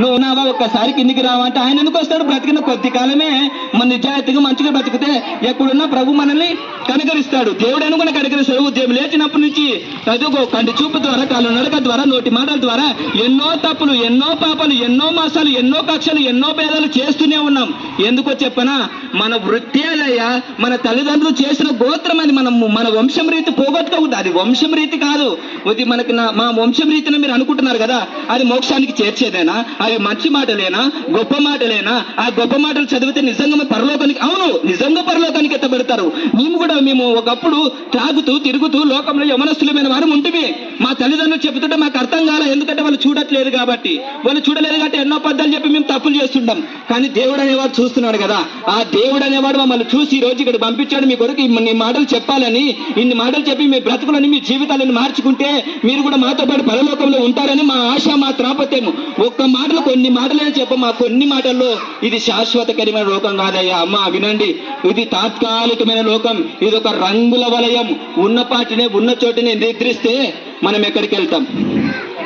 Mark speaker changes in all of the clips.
Speaker 1: నువ్వు నావా ఒక్కసారి కిందికి రావంటే ఆయన ఎందుకు వస్తాడు? బ్రతికిన కొద్ది కాలమే మన నిజాయితీగా మంచిగా బ్రతికితే ఎక్కడున్నా ప్రభు మనల్ని కనికరిస్తాడు. దేవుడు అనుకున్న కనికరిస్తాడు ఉద్యోగం లేచినప్పటి నుంచి చదువుకో కంటి చూపు ద్వారా కాళ్ళు నడక ద్వారా నోటి మాటల ద్వారా ఎన్నో తప్పులు ఎన్నో పాపాలు ఎన్నో మాసాలు ఎన్నో కక్షలు ఎన్నో భేదాలు చేస్తూనే ఉన్నాం. ఎందుకో చెప్పనా? మన వృత్తిలయ్యా మన తల్లిదండ్రులు చేసిన గోత్రం అది. మనం మన వంశం రీతి పోగొట్టుకోకూడదు. అది వంశం రీతి కాదు. ఇది మనకి మా వంశం రీతిని మీరు అనుకుంటున్నారు కదా? అది మోక్షానికి చేర్చేదేనా? అవి మంచి మాటలేనా? గొప్ప మాటలేనా? ఆ గొప్ప మాటలు చదివితే నిజంగా పరలోకానికి అవును నిజంగా పరలోకానికి ఎత్తబెడతారు. మేము కూడా మేము ఒకప్పుడు తాగుతూ తిరుగుతూ లోకంలో యమనస్తులమైన వారు ఉంటుమే. మా తల్లిదండ్రులు చెబుతుంటే మాకు అర్థం కాలే ఎందుకంటే వాళ్ళు చూడట్లేదు కాబట్టి. వాళ్ళు చూడలేదు కాబట్టి ఎన్నో పద్దాలు చెప్పి మేము తప్పులు చేస్తుంటాం. కానీ దేవుడు అనేవాడు చూస్తున్నాడు కదా. ఆ దేవుడు అనేవాడు మమ్మల్ని చూసి ఈ రోజు ఇక్కడ పంపించాడు. మీ కొరకు ఇన్ని మాటలు చెప్పాలని ఇన్ని మాటలు చెప్పి మీ బ్రతుకులని మీ జీవితాలను మార్చుకుంటే మీరు కూడా మాతో పాటు పరలోకంలో ఉంటారని మా ఆశ మా త్రాపత్యము. ఒక్క మాటలు కొన్ని మాటలే చెప్ప. కొన్ని మాటల్లో ఇది శాశ్వతకరమైన లోకం కాదయ్యా. అమ్మ వినండి. ఇది తాత్కాలికమైన లోకం. ఇది ఒక రంగుల వలయం. ఉన్నపాటినే ఉన్న చోటనే నిద్రిస్తే మనం ఎక్కడికి వెళ్తాం?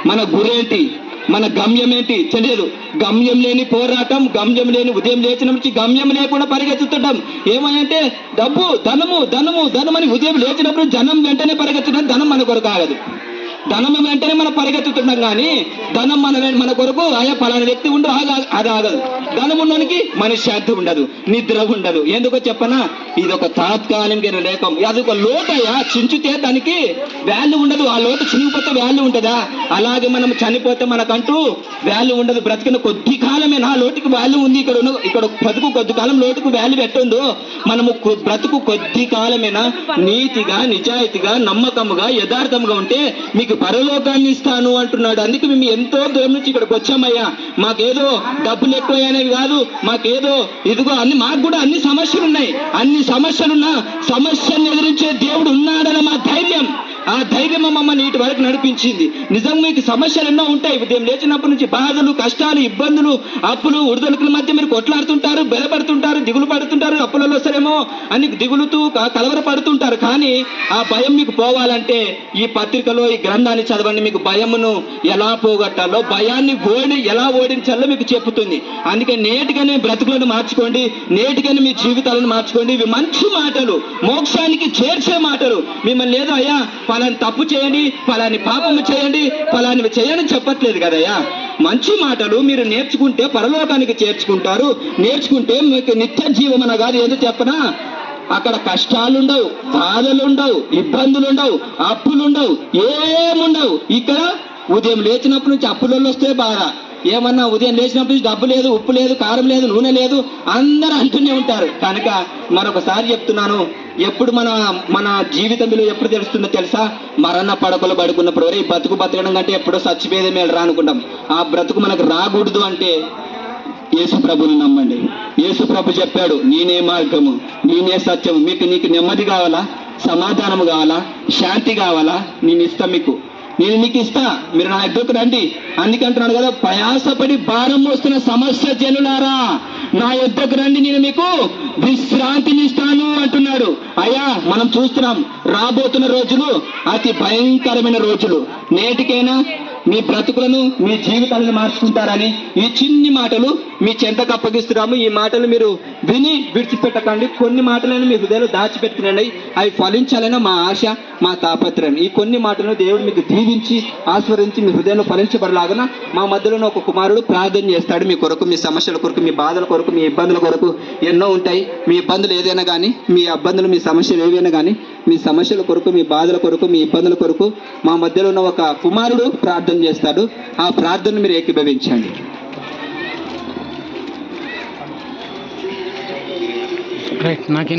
Speaker 1: మన గురేంటి? మన గమ్యం ఏంటి? తెలియదు. గమ్యం లేని పోరాటం గమ్యం లేని ఉదయం లేచిన నుంచి గమ్యం లేకుండా పరిగెత్తుతుంటాం. ఏమంటే డబ్బు ధనము ధనము ధనం అని ఉదయం లేచినప్పుడు జనం వెంటనే పరిగెత్తడం ధనం మన కొరకు ఆగదు. ధనం వెంటనే మనం పరిగెత్తుతున్నాం కానీ ధనం మన మన కొరకు ఆయా పలానా వ్యక్తి ఉండు అది ఆగదు. ధనం ఉండడానికి మనశ్శాంతి ఉండదు నిద్ర ఉండదు. ఎందుకో చెప్పనా? ఇది ఒక తాత్కాలిక లేఖం అది ఒక లోటయ్యా చించితే దానికి వాల్యూ ఉండదు. ఆ లోటు చినిగిపోతే వాల్యూ ఉంటుందా? అలాగే మనం చనిపోతే మనకంటూ వాల్యూ ఉండదు. బ్రతికిన కొద్ది కాలమే నా లోటుకి వాల్యూ ఉంది. ఇక్కడ ఇక్కడ బ్రతుకు కొద్ది కాలం లోటుకు వాల్యూ పెట్టిందో మనము బ్రతుకు కొద్ది కాలమేనా? నీతిగా నిజాయితీగా నమ్మకముగా యథార్థముగా ఉంటే మీకు పరలోకాన్ని ఇస్తాను అంటున్నాడు. అందుకే మేము ఎంతో దూరం నుంచి ఇక్కడికి వచ్చామయ్యా. మాకేదో డబ్బులు ఎక్కువైనవి కాదు. మాకేదో ఇదిగో అన్ని మాకు కూడా అన్ని సమస్యలు ఉన్నాయి. అన్ని సమస్యలున్నా సమస్యను ఎదిరించే దేవుడు ఉన్నాడని మా ఆ ధైర్యం మమ్మల్ని ఇటు వరకు నడిపించింది. నిజంగా మీకు సమస్యలు ఎన్నో ఉంటాయి. ఉదయం లేచినప్పటి నుంచి బాధలు కష్టాలు ఇబ్బందులు అప్పులు ఉడుదలకుల మధ్య మీరు కొట్లాడుతుంటారు బెదపడుతుంటారు దిగులు పడుతుంటారు అప్పులలో వస్తారేమో అని దిగులుతూ కలవరపడుతుంటారు. కలవర పడుతుంటారు కానీ ఆ భయం మీకు పోవాలంటే ఈ పత్రికలో ఈ గ్రంథాన్ని చదవండి. మీకు భయమును ఎలా పోగొట్టాలో భయాన్ని ఓడి ఎలా ఓడించాలో మీకు చెప్పుతుంది అందుకే నేటిగానే బ్రతుకులను మార్చుకోండి. నేటిగానే మీ జీవితాలను మార్చుకోండి. ఇవి మంచి మాటలు. మోక్షానికి చేర్చే మాటలు. మిమ్మల్ని ఏదో అయ్యా ఫలాని తప్పు చేయండి ఫలాని పాపము చేయండి ఫలాని చేయని చెప్పట్లేదు కదయ్యా. మంచి మాటలు మీరు నేర్చుకుంటే పరలోకానికి చేర్చుకుంటారు. నేర్చుకుంటే మీకు నిత్య జీవం అన్న కాదు ఏదో చెప్పనా? అక్కడ కష్టాలుండవు బాధలుండవు ఇబ్బందులుండవు అప్పులుండవు ఏముండవు. ఇక్కడ ఉదయం లేచినప్పటి నుంచి అప్పులలో వస్తే బాధ. ఏమన్నా ఉదయం లేచినప్పుడు డబ్బు లేదు ఉప్పు లేదు కారం లేదు నూనె లేదు అందరూ అంటూనే ఉంటారు. కనుక మరొకసారి చెప్తున్నాను ఎప్పుడు మన మన జీవితం విలువ ఎప్పుడు తెలుస్తుందో తెలుసా? మరణ పడకలు పడుకున్నప్పుడు. వరే బతుకు బతకడం కంటే ఎప్పుడో చచ్చిపోయేదే మేలు రానుకుంటాం ఆ బ్రతుకు మనకు రాకూడదు అంటే యేసు ప్రభుని నమ్మండి. యేసు ప్రభు చెప్పాడు నేనే మార్గము నేనే సత్యము. మీకు నీకు నెమ్మది కావాలా? సమాధానము కావాలా? శాంతి కావాలా? నేను ఇస్తా మీకు. నేను మీకు ఇస్తా. మీరు నా ఎద్దుకు రండి. అందుకంటున్నాడు కదా ప్రయాసపడి భారం మోస్తున్న సమస్య జనులారా నా యుద్ధకు రండి నేను మీకు విశ్రాంతిని ఇస్తాను అంటున్నాడు. అయ్యా మనం చూస్తున్నాం రాబోతున్న రోజులు అతి భయంకరమైన రోజులు. నేటికైనా మీ బ్రతుకులను మీ జీవితాలను మార్చుకుంటారని ఈ చిన్ని మాటలు మీ చెంతకు అప్పగిస్తున్నాము. ఈ మాటలు మీరు విని విడిచిపెట్టకండి. కొన్ని మాటలను మీ హృదయంలో దాచిపెట్టుకునండి. అవి ఫలించాలని మా ఆశ మా తాపత్రయం. ఈ కొన్ని మాటలను దేవుడు మీకు దీవించి ఆస్వరించి మీ హృదయంలో ఫలించబడలాగున మా మధ్యలో ఒక కుమారుడు ప్రార్థన చేస్తాడు. మీ కొరకు మీ సమస్యల కొరకు మీ బాధల కొరకు మీ ఇబ్బందుల కొరకు ఎన్నో ఉంటాయి. మీ ఇబ్బందులు ఏదైనా కానీ మీ ఇబ్బందులు మీ సమస్యలు ఏవైనా కానీ మీ సమస్యల కొరకు మీ బాధల కొరకు మీ ఇబ్బందుల కొరకు మా మధ్యలో ఉన్న ఒక కుమారుడు ప్రార్థన ప్రార్థన చేస్తాడు. ఆ ప్రార్థన మీరు ఏకీభవించండి.
Speaker 2: రైట్ నాకే